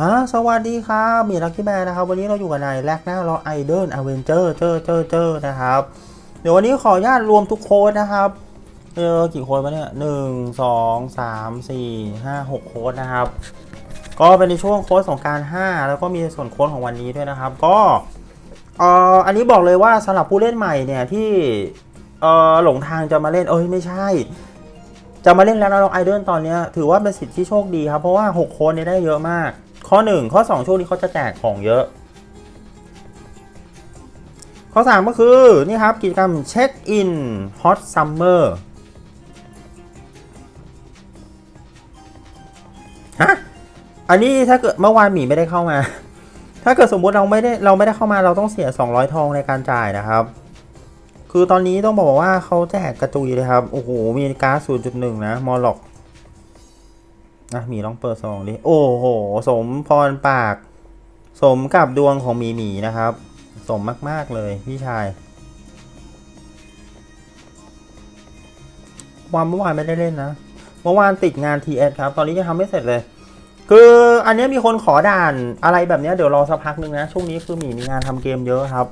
ฮะสวัสดีครับมีลัคกี้แบร์นะครับ วันนี้เราอยู่กับนในแลกหน้ารอไอเดิลอเวนเจอร์เจอเจอเจอนะครับ เดี๋ยววันนี้ขออนุญาตรวมทุกโค้ดนะครับ เออกี่โค้ดวะเนี่ยหนึ่งสองสามสี่ห้าหกโค้ดนะครับ ก็เป็นในช่วงโค้ดสงการห้าแล้วก็มีส่วนโค้ดของวันนี้ด้วยนะครับ ก็เอออันนี้บอกเลยว่าสำหรับผู้เล่นใหม่เนี่ยที่เออหลงทางจะมาเล่นเอ้ยไม่ใช่จะมาเล่นแล้วนะน้องไอเดิลตอนเนี้ยถือว่าเป็นสิทธิ์ที่โชคดีครับเพราะว่า 6 โค้ดเนี่ยได้เยอะมาก ข้อ 1 ข้อ 2 ช่วงนี้เขาจะแจกของเยอะ ข้อ 3 ก็คือ นี่ครับ กิจกรรมเช็คอินฮอตซัมเมอร์ฮะอันนี้ถ้าเกิดเมื่อวานหมีไม่ได้เข้ามา ถ้าเกิดสมมุติเราไม่ได้เราไม่ได้เข้ามาเราต้องเสีย 200 ทองในการจ่ายนะครับ คือตอนนี้ต้องบอกว่าเขาแจกกระจุยเลยครับ โอ้โห มีการ์ด0.1 นะ มอลล็อก นะหมีลองเปิดซองดิโอ้โห สมพรปาก สมกับดวงของหมีหมีนะครับ สมมาก ๆ เลยพี่ชายวันเมื่อวานไม่ได้เล่นนะเมื่อวานติดงาน TS ครับ ตอนนี้ยังทำไม่เสร็จเลย คืออันนี้มีคนขอด่านอะไรแบบนี้เดี๋ยวรอสักพักนึงนะ ช่วงนี้คือหมีมีงานทำเกมเยอะครับ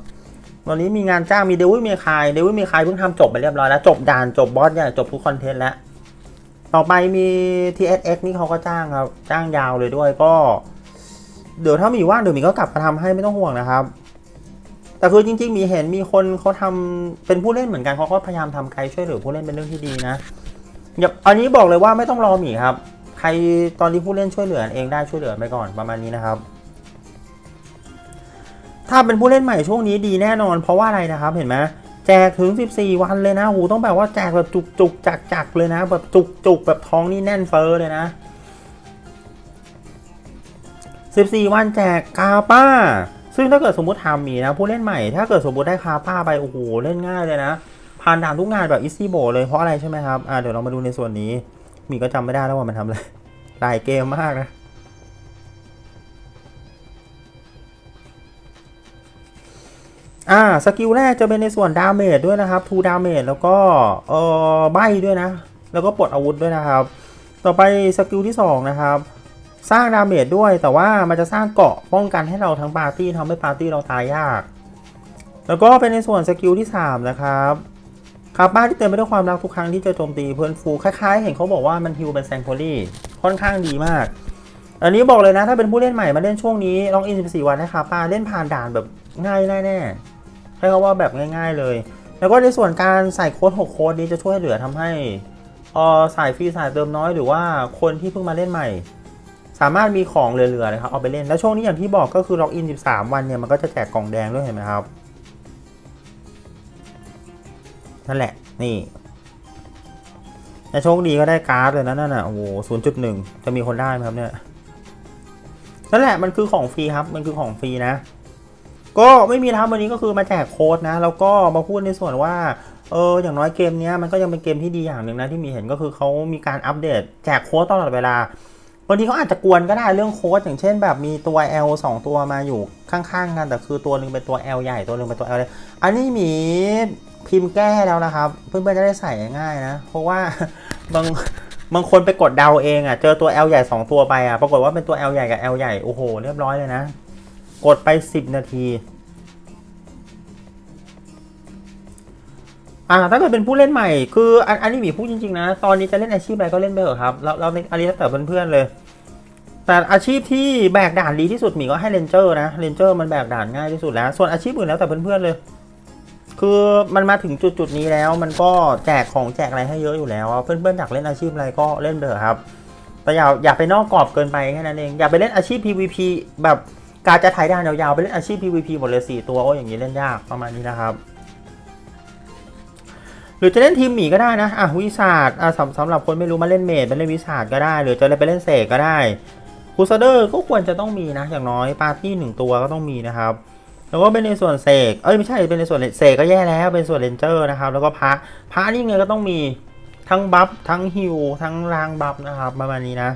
ตอนนี้มีงานจ้างมีเดวิดเมคายเดวิดเมคายเพิ่งทำจบไปเรียบร้อยแล้ว จบด่านจบบอสเนี่จบทุกคอนเทนต์แล้ว ต่อไปมี TSX นี่เขาก็จ้างครับ จ้างยาวเลยด้วยก็ เดี๋ยวถ้ามีว่างเดี๋ยวมีก็กลับมาทำให้ไม่ต้องห่วงนะครับ แต่คือจริง ๆ มีเห็นมีคนเขาทำเป็นผู้เล่นเหมือนกันเขาก็พยายามทำไกด์ช่วยเหลือผู้เล่นเป็นเรื่องที่ดีนะอย่าอันนี้บอกเลยว่าไม่ต้องรอหมีครับ ใครตอนนี้ผู้เล่นช่วยเหลือเองได้ช่วยเหลือไปก่อนประมาณนี้นะครับ ถ้าเป็นผู้เล่นใหม่ช่วงนี้ดีแน่นอน เพราะว่าอะไรนะครับเห็นไหม แจกถึง 14 วันเลยนะหูต้องแบบว่าแจกแบบจุกจุกจักจักเลยนะ แบบจุกจุกแบบท้องนี่แน่นเฟ้อเลยนะ 14 วันแจกคาป้า ซึ่งถ้าเกิดสมมติทำมีนะ ผู้เล่นใหม่ ถ้าเกิดสมมติได้คาป้าไปโอ้โหเล่นง่ายเลยนะ ผ่านด่านทุกงานแบบอีซี่โบเลยเพราะอะไรใช่ไหมครับอ่าเดี๋ยวเรามาดูในส่วนนี้ มีก็จำไม่ได้แล้วว่ามันทำอะไรหลายเกมมากนะ อ่าสกิลแรกจะเป็นในส่วนดาเมจด้วยนะครับทูดาเมจแล้วก็เอ่อใบด้วยนะ แล้วก็ปลดอาวุธด้วยนะครับ ต่อไปสกิลที่ 2 นะครับ สร้างดาเมจด้วย แต่ว่ามันจะสร้างเกาะป้องกันให้เราทั้งปาร์ตี้ทำให้ปาร์ตี้เราตายยาก แล้วก็เป็นในส่วนสกิลที่ 3 นะครับคาป้าที่เต็มไปด้วยความรักทุกครั้งที่เจอโจมตีเพื่อนฟูคล้ายๆ เห็นเขาบอกว่ามันฮิวเป็นแซงโพลี่ค่อนข้างดีมาก อันนี้บอกเลยนะถ้าเป็นผู้เล่นใหม่มาเล่นช่วงนี้ลองอิน14วันให้คาป้าเล่นผ่านด่านแบบง่ายแน่ๆ ให้เขาว่าแบบง่ายๆเลย แล้วก็ในส่วนการใส่โค้ด 6 โค้ดนี้จะช่วยเหลือทำให้เออสายฟรีสายเติมน้อยหรือว่าคนที่เพิ่งมาเล่นใหม่ สามารถมีของเหลือๆนะครับเอาไปเล่นแล้วช่วงนี้อย่างที่บอกก็คือล็อกอิน 13 วันเนี่ยมันก็จะแจกกล่องแดงด้วยเห็นไหมครับนั่นแหละนี่แต่โชคดีก็ได้การ์ดเลยนะนั่นน่ะโอ้โห0.1จะมีคนได้ไหมครับเนี่ยนั่นแหละมันคือของฟรีครับมันคือของฟรีนะ ก็ไม่มีนะครับวันนี้ก็คือมาแจกโค้ดนะ แล้วก็มาพูดในส่วนว่าเอออย่างน้อยเกมนี้มันก็ยังเป็นเกมที่ดีอย่างหนึ่งนะที่มีเห็นก็คือเขามีการอัปเดตแจกโค้ดตลอดเวลาบางทีเขาอาจจะกวนก็ได้เรื่องโค้ดอย่างเช่นแบบมีตัว L 2 ตัวมาอยู่ข้างๆกันแต่คือตัวหนึ่งเป็นตัว L ใหญ่ตัวหนึ่งเป็นตัว L เล็กอันนี้มีพิมพ์แก้แล้วนะครับ เพื่อนๆจะได้ใส่ง่ายนะ เพราะว่าบางบางคนไปกดเดาเองอะเจอตัว L ใหญ่ 2 ตัวไปอะปรากฏว่าเป็นตัว L ใหญ่กับ L ใหญ่โอ้โหเรียบร้อยเลยนะ กดไป 10 นาที อ่า ถ้าเกิดเป็นผู้เล่นใหม่ คืออันอันนี้หมีพูดจริง ๆ นะ ตอนนี้จะเล่นอาชีพอะไรก็เล่นไปเถอะครับแล้วแล้วอันนี้แล้วแต่เพื่อนๆเลย แต่อาชีพที่แบกด่านดีที่สุดหมีก็ให้เรนเจอร์นะเรนเจอร์มันแบกด่านง่ายที่สุดแล้ว ส่วนอาชีพอื่นแล้วแต่เพื่อนๆเลย คือมันมาถึงจุดๆนี้แล้ว มันก็แจกของแจกอะไรให้เยอะอยู่แล้วอะเพื่อนๆอยากเล่นอาชีพอะไรก็เล่นเถอะครับ แต่อย่าอย่าไปนอกกรอบเกินไปแค่นั้นเอง อย่าไปเล่นอาชีพ PVP แบบ การจะถ่ายด่านยาวๆ ไปเล่นอาชีพ PVP หมดเลยสี่ตัว โอ้อย่างนี้เล่นยากประมาณนี้นะครับ หรือจะเล่นทีมหมีก็ได้นะอะวิสาดอะสำสำหรับคนไม่รู้มาเล่นเมดมาเล่นวิสาดก็ได้ หรือจะไปเล่นเสกก็ได้คูซเดอร์ก็ควรจะต้องมีนะ อย่างน้อยปาร์ตี้หนึ่งตัวก็ต้องมีนะครับแล้วก็เป็นในส่วนเสก เอ้ยไม่ใช่ เป็นในส่วนเสกก็แย่แล้ว เป็นส่วนเลนเจอร์นะครับ แล้วก็พระ พระนี่ไงก็ต้องมีทั้งบัฟ ทั้งฮิว ทั้งรางบัฟนะครับประมาณนี้นะ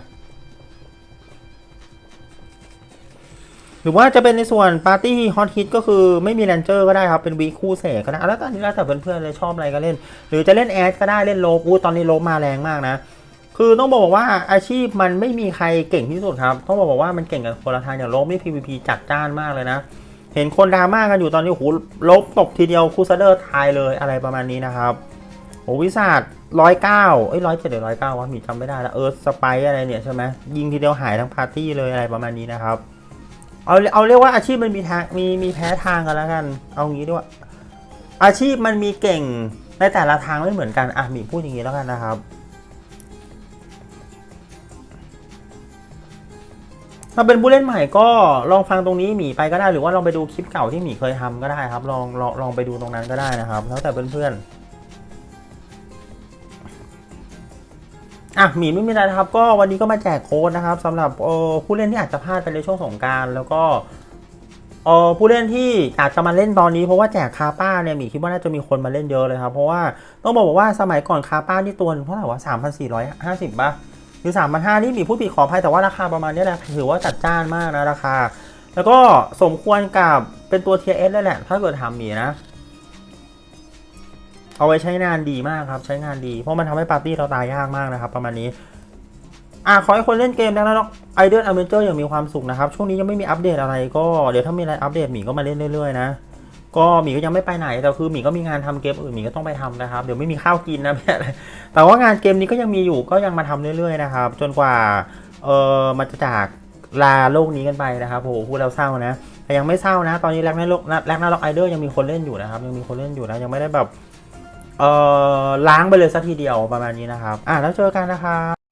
หรือว่าจะเป็นในส่วนปาร์ตี้ฮอตฮิตก็คือไม่มีแรนเจอร์ก็ได้ครับ เป็นวีคคู่เสกก็ได้แล้วตอนนี้แล้วแต่เพื่อนๆเลยชอบอะไรก็เล่น หรือจะเล่นแอดก็ได้เล่นโลบอู้ตอนนี้โลบมาแรงมากนะ คือต้องบอกว่าอาชีพมันไม่มีใครเก่งที่สุดครับ ต้องบอกว่ามันเก่งกันคนละทางอย่างโลบนี่ PVP จัดจ้านมากเลยนะ เห็นคนดราม่ากันอยู่ตอนนี้โอ้โหลบตกทีเดียวคูซเดอร์ทายเลยอะไรประมาณนี้นะครับโอ้วิสาดร้อยเก้าเอ้ยร้อยเจ็ดหรือร้อยเก้าวะมีจำไม่ได้แล้วเออสไปอะไรเนี่ยใช่ไหมยิงทีเดียวหายทั้งปาร์ตี้เลยอะไรประมาณนี้นะครับ เอาเอาเรียกว่าอาชีพมันมีทางมีมีแพ้ทางกันแล้วกัน เอางี้ด้วยอาชีพมันมีเก่งในแต่ละทางไม่เหมือนกันอะมีพูดอย่างนี้แล้วกันนะครับถ้าเป็นผู้เล่นใหม่ก็ลองฟังตรงนี้หมีไปก็ได้หรือว่าลองไปดูคลิปเก่าที่หมีเคยทำก็ได้ครับ ลองลองลองไปดูตรงนั้นก็ได้นะครับ แล้วแต่เพื่อนๆ อะหมีไม่มีอะไรนะครับ ก็วันนี้ก็มาแจกโค้ดนะครับสำหรับเอ่อผู้เล่นที่อาจจะพลาดไปในช่วงสงการแล้วก็เอ่อผู้เล่นที่อาจจะมาเล่นตอนนี้เพราะว่าแจกคาป้าเนี่ยหมีคิดว่าน่าจะมีคนมาเล่นเยอะเลยครับ เพราะว่าต้องบอกว่าสมัยก่อนคาป้านี่ตัวเท่าไหร่วะสามพันสี่ร้อยห้าสิบป่ะคือสามพันห้านี่มีผู้ผิดขออภัยแต่ว่าราคาประมาณนี้แหละถือว่าจัดจ้านมากนะราคา แล้วก็สมควรกับเป็นตัว t เ s เลยแหละ ถ้าเกิดทำหมีนะ เอาไว้ใช้งานดีมากครับ ใช้งานดีเพราะมันทำให้ปาร์ตี้เราตายยากมากนะครับ ประมาณนี้ อะขอให้คนเล่นเกมแล้วนไอเดนอเวนเจอร์อย่างมีความสุขนะครับ ช่วงนี้ยังไม่มีอัปเดตอะไรก็เดี๋ยวถ้ามีอะไรอัปเดตหมีก็มาเล่นเรื่อยๆนะก็หมีก็ยังไม่ไปไหนแต่คือหมีก็มีงานทำเกมอื่นหมีก็ต้องไปทำนะครับ เดี๋ยวไม่มีข้าวกินนะพี่แต่ว่างานเกมนี้ก็ยังมีอยู่ก็ยังมาทำเรื่อยๆนะครับ จนกว่าเออมันจะจากลาโลกนี้กันไปนะครับโอ้โหพูดแล้วเศร้านะแต่ยังไม่เศร้านะ ตอนนี้แรกนาล็กแรกนาล็อกไอเดอร์ยังมีคนเล่นอยู่นะครับ ยังมีคนเล่นอยู่นะยังไม่ได้แบบ เอ่อล้างไปเลยสักทีเดียวประมาณนี้นะครับ อะแล้วเจอกันนะครับ